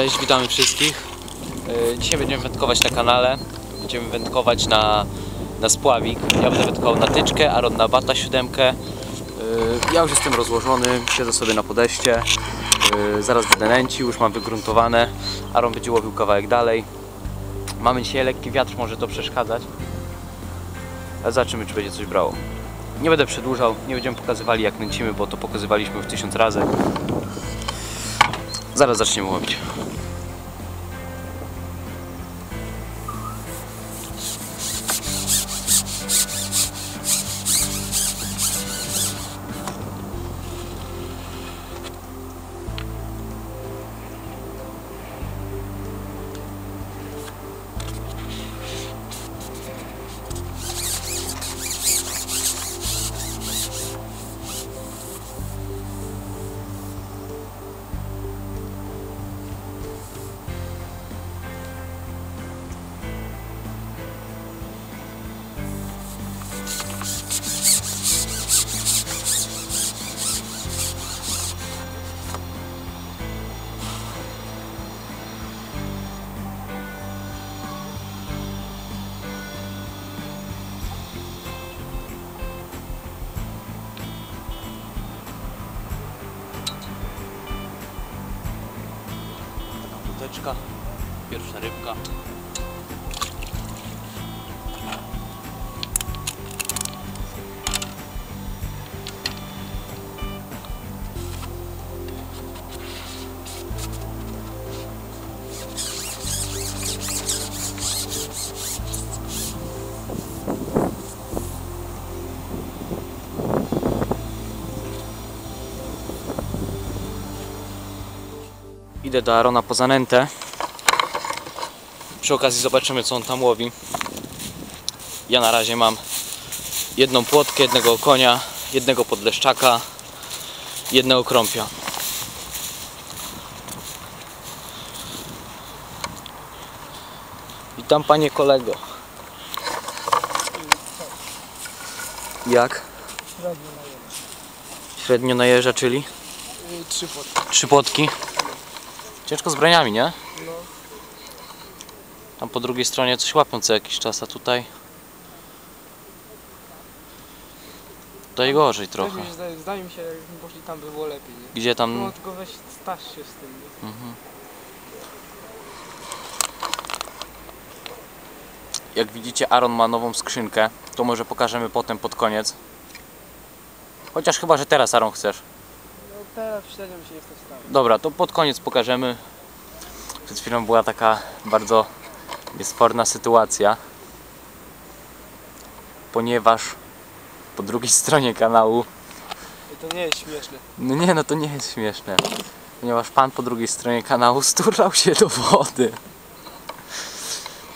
Cześć, witamy wszystkich. Yy, Dzisiaj będziemy wędkować na kanale. Będziemy wędkować na, na spławik. Ja będę wędkował na tyczkę, Aaron na bata siódemkę. Yy, Ja już jestem rozłożony, siedzę sobie na podejście. Yy, Zaraz będę nęcił, już mam wygruntowane. Aaron będzie łowił kawałek dalej. Mamy dzisiaj lekki wiatr, może to przeszkadzać. Ale zobaczymy, czy będzie coś brało. Nie będę przedłużał, nie będziemy pokazywali jak nęcimy, bo to pokazywaliśmy już tysiąc razy. Zaraz zaczniemy łowić. Wódeczka, pierwsza rybka. Idę do Arona po zanętę. Przy okazji zobaczymy co on tam łowi. Ja na razie mam jedną płotkę, jednego konia, jednego podleszczaka, jednego krąpia. Witam panie kolego. Jak? Średnio na jeża, czyli? Trzy pod. Trzy płotki. Ciężko z braniami, nie? No. Tam po drugiej stronie coś łapią co jakiś czas, a tutaj... Tutaj gorzej trochę. Zdaje, zdaje mi się, jakbyśmy poszli tam by było lepiej, nie? Gdzie tam... No tylko weź staż się z tym, nie? Mhm. Jak widzicie, Aaron ma nową skrzynkę. To może pokażemy potem pod koniec. Chociaż chyba, że teraz Aaron chcesz. No teraz średnio mi się nie chce wstawić. Dobra, to pod koniec pokażemy. Przed chwilą była taka bardzo niesporna sytuacja. Ponieważ po drugiej stronie kanału I to nie jest śmieszne. No nie, no to nie jest śmieszne. Ponieważ pan po drugiej stronie kanału sturlał się do wody.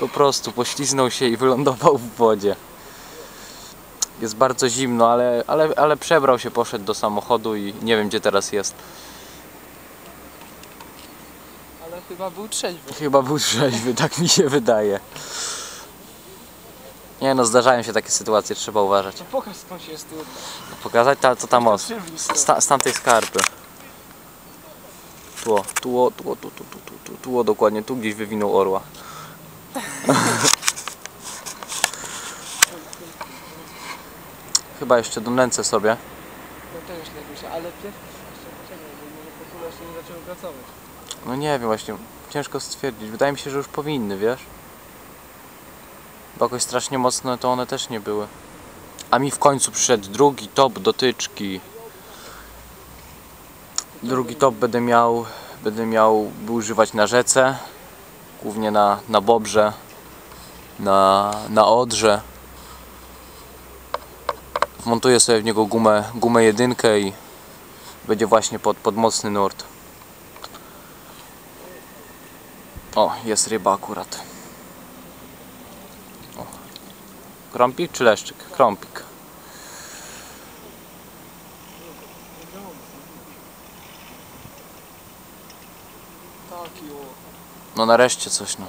Po prostu pośliznął się i wylądował w wodzie. Jest bardzo zimno, ale, ale, ale przebrał się, poszedł do samochodu i nie wiem gdzie teraz jest. Chyba był trzeźwy. Chyba był trzeźwy, tak mi się wydaje. Nie no, zdarzają się takie sytuacje, trzeba uważać. No pokaż skąd się jest tu. No pokazać? Ta, to tam od. Z tamtej skarpy. Tu, o, tu, o, tu, o, tu, tu, tu, tu, tu, tu, o, dokładnie, tu gdzieś wywinął orła. Chyba jeszcze domlęcę sobie. No też tak myślę, ale pierwszy, jeszcze bo może po nie zaczęły pracować. No nie wiem właśnie, ciężko stwierdzić. Wydaje mi się, że już powinny, wiesz? Bo jakoś strasznie mocno to one też nie były. A mi w końcu przyszedł drugi top dotyczki. Drugi top będę miał, będę miał używać na rzece, głównie na, na Bobrze, na, na Odrze. Wmontuję sobie w niego gumę, gumę jedynkę i będzie właśnie pod, pod mocny nurt. O, jest ryba akurat. O. Krąpik czy leszczyk? Krąpik. No nareszcie coś no.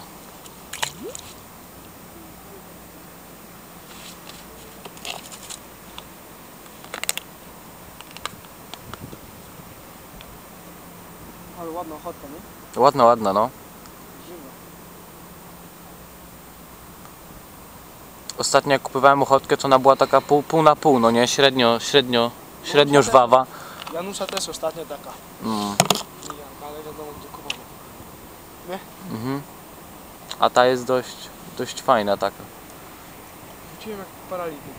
Ale ładna ochotka, nie? Ładna, ładna, no. Ostatnio jak kupowałem ochotkę, to ona była taka pół, pół na pół, no nie? Średnio, średnio, średnio żwawa. Janusza też ostatnio taka. Mm. Mijanka, ale wiadomo gdzie kupować. Mhm. A ta jest dość, dość fajna taka. Wróciłem jak paralityk.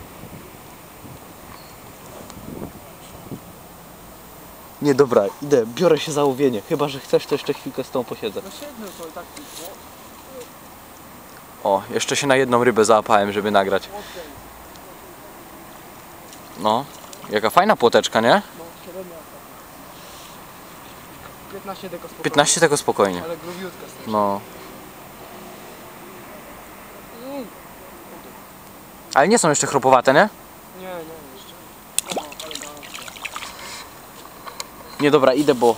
Nie, dobra, idę, biorę się za łowienie. Chyba, że chcesz, to jeszcze chwilkę z tą posiedzę. No siedmiu to i tak pięknie. O, jeszcze się na jedną rybę załapałem, żeby nagrać. No, jaka fajna płoteczka, nie? No średnia. 15 tylko spokojnie. 15 tego spokojnie. Ale grubiutka strasznie. No, Mm. ale nie są jeszcze chropowate, nie? Nie, nie, jeszcze. Nie, dobra, idę, bo...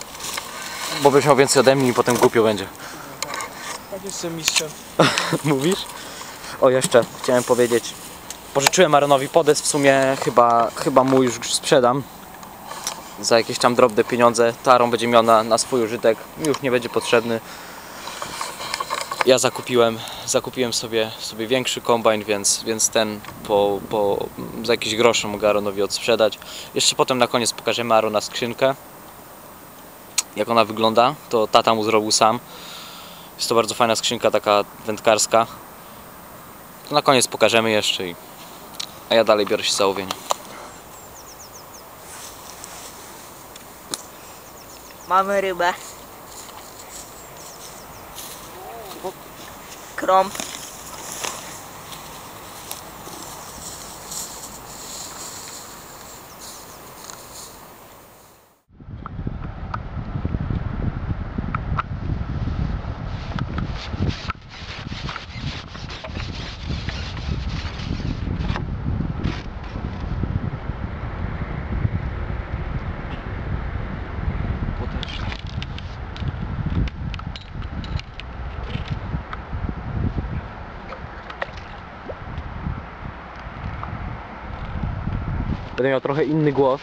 Bo byś miał więcej ode mnie i potem głupio będzie. Tak jestem mistrzem. Mówisz? O, jeszcze chciałem powiedzieć. Pożyczyłem Aronowi podes, w sumie chyba, chyba mu już sprzedam. Za jakieś tam drobne pieniądze. To Aron będzie miał na, na swój użytek. Już nie będzie potrzebny. Ja zakupiłem, zakupiłem sobie, sobie większy kombajn, więc, więc ten po, po, za jakieś grosze mogę Aronowi odsprzedać. Jeszcze potem na koniec pokażemy Arona skrzynkę. Jak ona wygląda, to tata mu zrobił sam. Jest to bardzo fajna skrzynka, taka wędkarska. To na koniec pokażemy jeszcze i... A ja dalej biorę się za łowienie. Mamy rybę. Krąb. Będę miał trochę inny głos,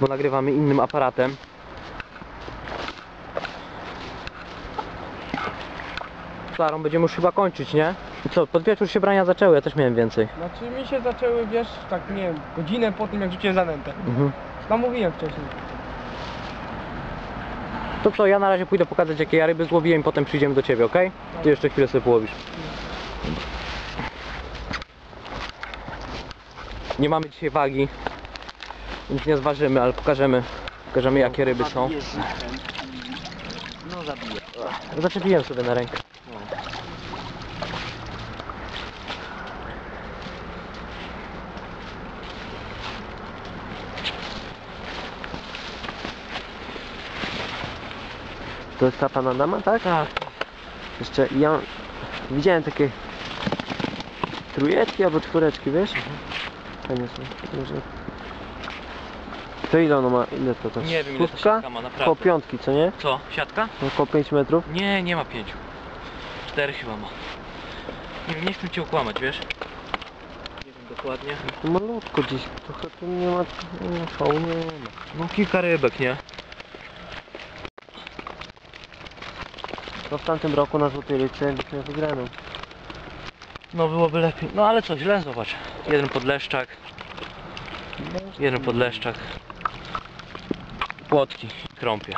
bo nagrywamy innym aparatem. Klarą będziemy już chyba kończyć, nie? I co, pod wieczór się brania zaczęły, ja też miałem więcej. Znaczy mi się zaczęły, wiesz, tak nie wiem, godzinę po tym jak rzuciłem zanętę. Mhm. No mówiłem wcześniej. To co, ja na razie pójdę pokazać jakie ja ryby złowiłem i potem przyjdziemy do Ciebie, ok? Ty jeszcze chwilę sobie połowisz. Nie mamy dzisiaj wagi, więc nie zważymy, ale pokażemy, pokażemy jakie ryby są. No zabiję. Zaczepiłem sobie na rękę. To jest ta pana dama, tak? Tak. Jeszcze ja widziałem takie trójeczki albo czwóreczki, wiesz? Fajnie są. To ile ono ma? Ile to to? Nie wiem ile siatka ma, naprawdę. Koło piątki, co nie? Co, siatka? No, Koło 5 metrów. Nie, nie ma pięciu. Cztery chyba ma. Nie wiem, nie chcę cię okłamać, wiesz? Nie wiem dokładnie. To malutko gdzieś, trochę tu nie ma, nie ma szału, nie ma. No kilka rybek, nie? To w tamtym roku na Złotej Ryce wygraną. No byłoby lepiej. No ale co, źle zobacz. Jeden podleszczak, jeden podleszczak. Płotki, krąpie.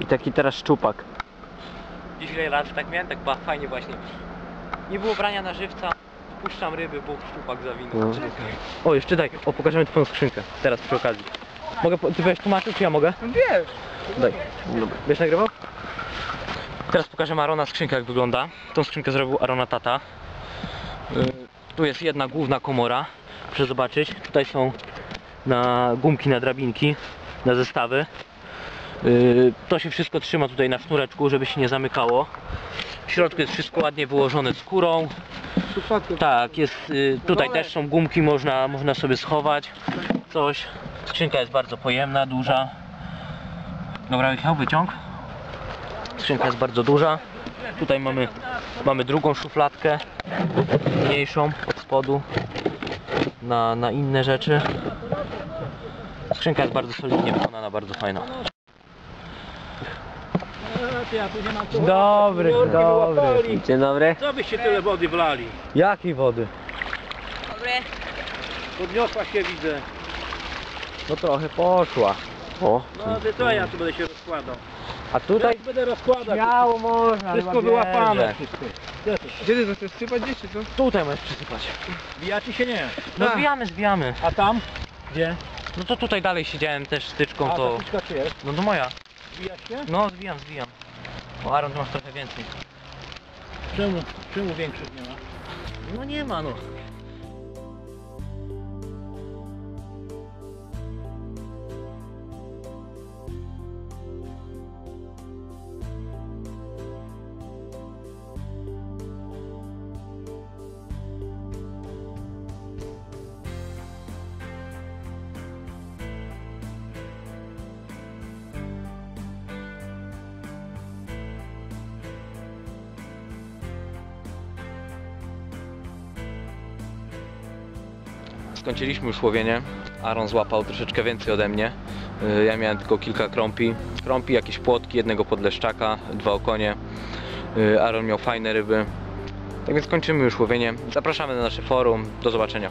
I taki teraz szczupak. Dziś ile lat tak miałem, tak ba, fajnie właśnie. Nie było brania na żywca, puszczam ryby, bo szczupak zawinął. No. O, jeszcze daj, o pokażemy twoją skrzynkę, teraz przy okazji. Mogę, po- ty będziesz tłumaczył, czy ja mogę? No wiesz. Daj. Będziesz nagrywał? Teraz pokażę Arona skrzynkę jak wygląda. Tą skrzynkę zrobił Arona tata. Y, Tu jest jedna główna komora. Proszę zobaczyć. Tutaj są na gumki, na drabinki, na zestawy. Y, To się wszystko trzyma tutaj na sznureczku, żeby się nie zamykało. W środku jest wszystko ładnie wyłożone skórą. Przypadkiem. Tak, jest, y, tutaj też są gumki, można, można sobie schować coś. Skrzynka jest bardzo pojemna, duża. Dobra, Michał, wyciąg. Skrzynka jest bardzo duża. Tutaj mamy, mamy drugą szufladkę, mniejszą od spodu na, na inne rzeczy. Skrzynka jest bardzo solidnie wykonana, bardzo fajna. Dobry, dobry. Dzień dobry. Co byście tyle wody wlali? Jakiej wody? Dobry. Podniosła się widzę. No trochę poszła. O, No to co ja tu będę się rozkładał? a tutaj będę rozkładał. śmiało można. Wszystko chyba wyłapane. Wszystko. Gdzie to? Gdzie ty to chcesz sypać gdzieś czy co? Tutaj możesz przysypać. Bijacie się nie? No Tak. zbijamy, zbijamy. A tam? Gdzie? No to tutaj dalej siedziałem też styczką, A to... tabliczka czy jest? No to moja. Bija się? No zbijam, zbijam. O Aaron, ty masz trochę więcej. Czemu? Czemu większych nie ma? No nie ma no. Skończyliśmy już łowienie. Aaron złapał troszeczkę więcej ode mnie. Y, Ja miałem tylko kilka krąpi. Krąpi, jakieś płotki, jednego podleszczaka, dwa okonie. Y, Aaron miał fajne ryby. Tak więc kończymy już łowienie. Zapraszamy na nasze forum. Do zobaczenia.